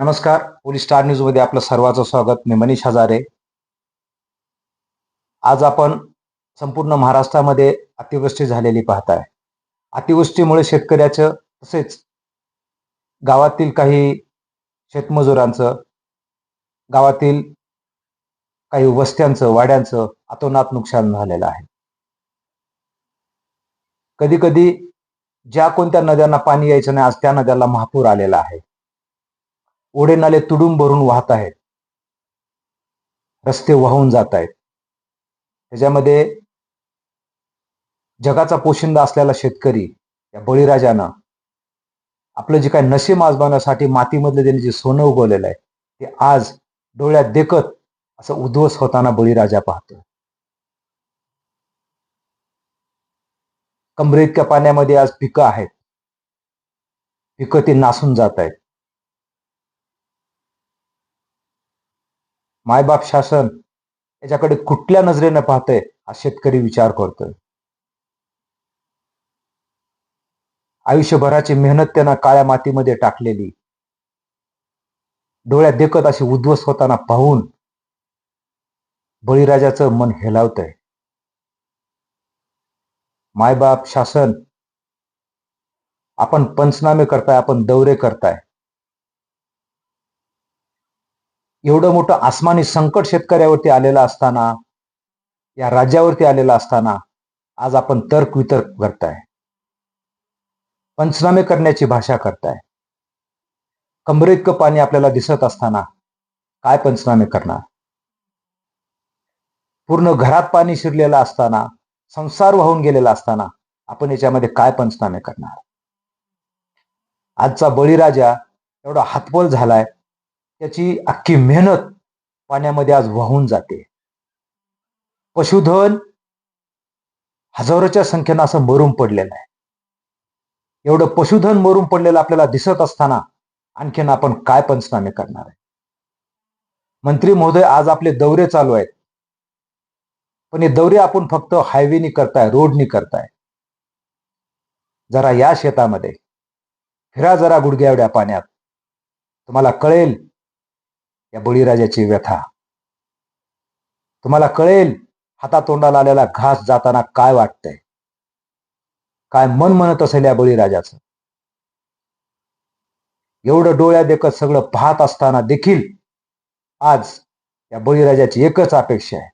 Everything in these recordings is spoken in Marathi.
नमस्कार. पोलीस स्टार न्यूजमध्ये आपलं सर्वांचं स्वागत. मी मनीष हजारे. आज आपण संपूर्ण महाराष्ट्रामध्ये अतिवृष्टी झालेली पाहताय. अतिवृष्टीमुळे शेतकऱ्याचं तसेच गावातील काही शेतमजुरांचं गावातील काही वस्त्यांचं वाड्यांचं अतोनात नुकसान झालेलं आहे. कधी कधी ज्या कोणत्या नद्यांना पाणी यायचं नाही आज त्या नद्याला महापूर आलेला आहे. ओढे नाले तुडूंब भरून वाहत आहेत. रस्ते वाहून जात आहेत. त्याच्यामध्ये जगाचा पोशिंदा असलेला शेतकरी या बळीराजानं आपलं जे काही नशीब माजवण्यासाठी मातीमधलं त्यांनी जे सोनं उगवलेलं आहे ते आज डोळ्यात देखत असं उद्ध्वस्त होताना बळीराजा पाहतो. कमरे इतक्या पाण्यामध्ये आज पिकं आहेत. पिकं ती नासून जात आहेत. मायबाप शासन याच्याकडे कुठल्या नजरेनं पाहतंय हा शेतकरी विचार करतोय. आयुष्यभराची मेहनत त्यांना काळ्या मातीमध्ये टाकलेली. डोळ्यात देखत अशी उद्ध्वस्त होताना पाहून बळीराजाचं मन हेलावतंय. मायबाप शासन आपण पंचनामे करताय आपण दौरे करताय. एवढं मोठं आसमानी संकट शेतकऱ्यावरती आलेलं असताना या राज्यावरती आलेलं असताना आज आपण तर्क वितर्क करताय. पंचनामे करण्याची भाषा करताय. कमरेतक पाणी आपल्याला दिसत असताना काय पंचनामे करणार? पूर्ण घरात पाणी शिरलेलं असताना संसार वाहून गेलेला असताना आपण याच्यामध्ये काय पंचनामे करणार? आजचा बळीराजा एवढा हातबल झालाय त्याची अख्खी मेहनत पाण्यामध्ये आज वाहून जाते. पशुधन हजारोच्या संख्येनं असं मरून पडलेलं आहे. एवढं पशुधन मरून पडलेलं आपल्याला दिसत असताना आणखीन आपण काय पंचनामे करणार आहे? मंत्री महोदय आज आपले दौरे चालू आहेत. पण हे दौरे आपण फक्त हायवेनी करताय रोडनी करताय. जरा या शेतामध्ये फिरा जरा गुडघ्या एवढ्या पाण्यात. तुम्हाला कळेल या बळीराजाची व्यथा. तुम्हाला कळेल हातातोंडाला आलेला घास जाताना काय वाटतंय. काय मन म्हणत असेल या बळीराजाचं. एवढं डोळ्या देखत सगळं पाहत असताना देखील आज या बळीराजाची एकच अपेक्षा आहे.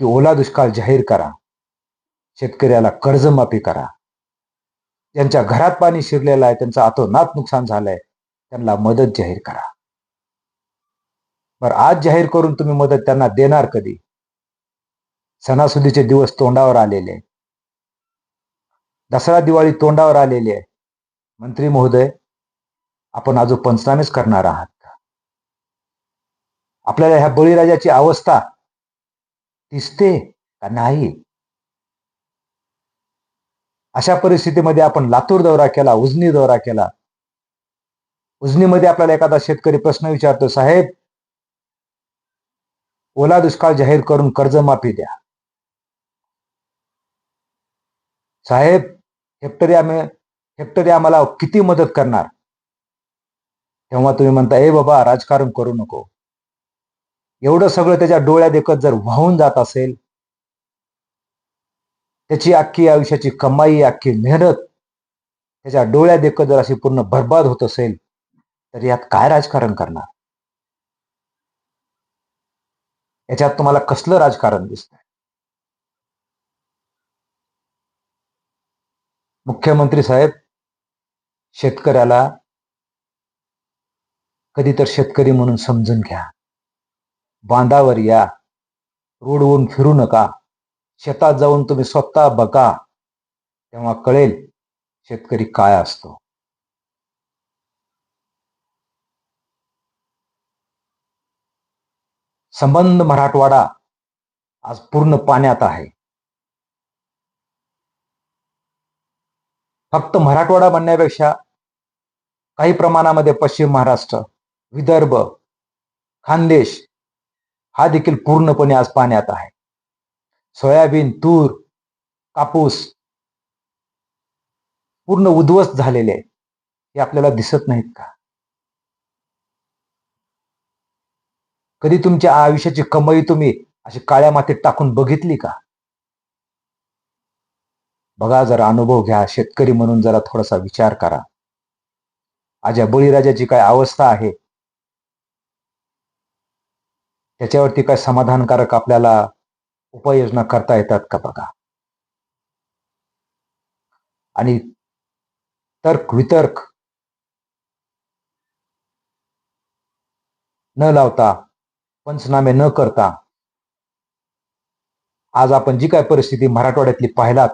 की ओला दुष्काळ जाहीर करा. शेतकऱ्याला कर्जमाफी करा. ज्यांच्या घरात पाणी शिरलेलं आहे त्यांचं आतोनात नुकसान झालंय. त्यांना मदत जाहीर करा. बर आज जाहीर करून तुम्ही मदत त्यांना देणार कधी? सणासुदीचे दिवस तोंडावर आलेले दसरा दिवाळी तोंडावर आलेली आहे. मंत्री महोदय आपण अजून पंचनामेच करणार आहात का? आपल्याला ह्या बळीराजाची अवस्था दिसते का नाही? अशा परिस्थितीमध्ये आपण लातूर दौरा केला उजनी दौरा केला उजनीमध्ये आपल्याला एखादा शेतकरी प्रश्न विचारतो साहेब ओला दुष्काळ जाहीर करून कर्जमाफी द्या. साहेब हेक्टरी आम्ही हेक्टरी आम्हाला किती मदत करणार? तेव्हा तुम्ही म्हणता ए बाबा राजकारण करू नको. एवढं सगळं त्याच्या डोळ्या देखत जर वाहून जात असेल त्याची अख्खी आयुष्याची कमाई अख्खी मेहनत त्याच्या डोळ्या देखत जर अशी पूर्ण बर्बाद होत असेल तर यात काय राजकारण करणार? याच्यात तुम्हाला कसलं राजकारण दिसत मुख्यमंत्री साहेब शेतकऱ्याला कधी तर शेतकरी म्हणून समजून घ्या. बांधावर या. रोडवरून फिरू नका. शेतात जाऊन तुम्ही स्वतः बघा. तेव्हा कळेल शेतकरी काय असतो. संबंध मराठवाडा आज पूर्ण पाण्यात आहे. फक्त मराठवाडा म्हणण्यापेक्षा काही प्रमाणामध्ये पश्चिम महाराष्ट्र विदर्भ खानदेश हा देखील पूर्णपणे आज पाण्यात आहे. सोयाबीन तूर कापूस पूर्ण उद्ध्वस्त झालेले आहे हे आपल्याला दिसत नाहीत का? कधी तुमच्या आयुष्याची कमाई तुम्ही अशी काळ्या मातीत टाकून बघितली का? बघा जरा अनुभव घ्या. शेतकरी म्हणून जरा थोडासा विचार करा. आज्या बळीराजाची काय अवस्था आहे? त्याच्यावरती काय समाधानकारक आपल्याला उपाययोजना करता येतात का बघा? आणि तर्क वितर्क न लावता पंचनामे न करता आज आपण जी काय परिस्थिती मराठवाड्यातली पाहिलात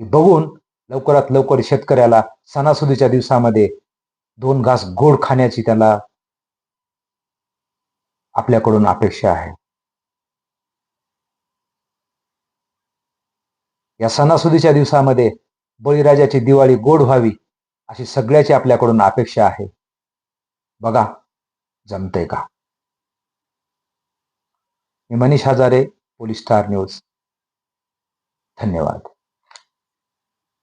ती बघून लवकरात लवकर शेतकऱ्याला सणासुदीच्या दिवसामध्ये दोन घास गोड खाण्याची त्याला आपल्याकडून अपेक्षा आहे. या सणासुदीच्या दिवसामध्ये बळीराजाची दिवाळी गोड व्हावी अशी सगळ्याची आपल्याकडून अपेक्षा आहे. बघा जमतंय का? मी Manish Hazare police star news. धन्यवाद.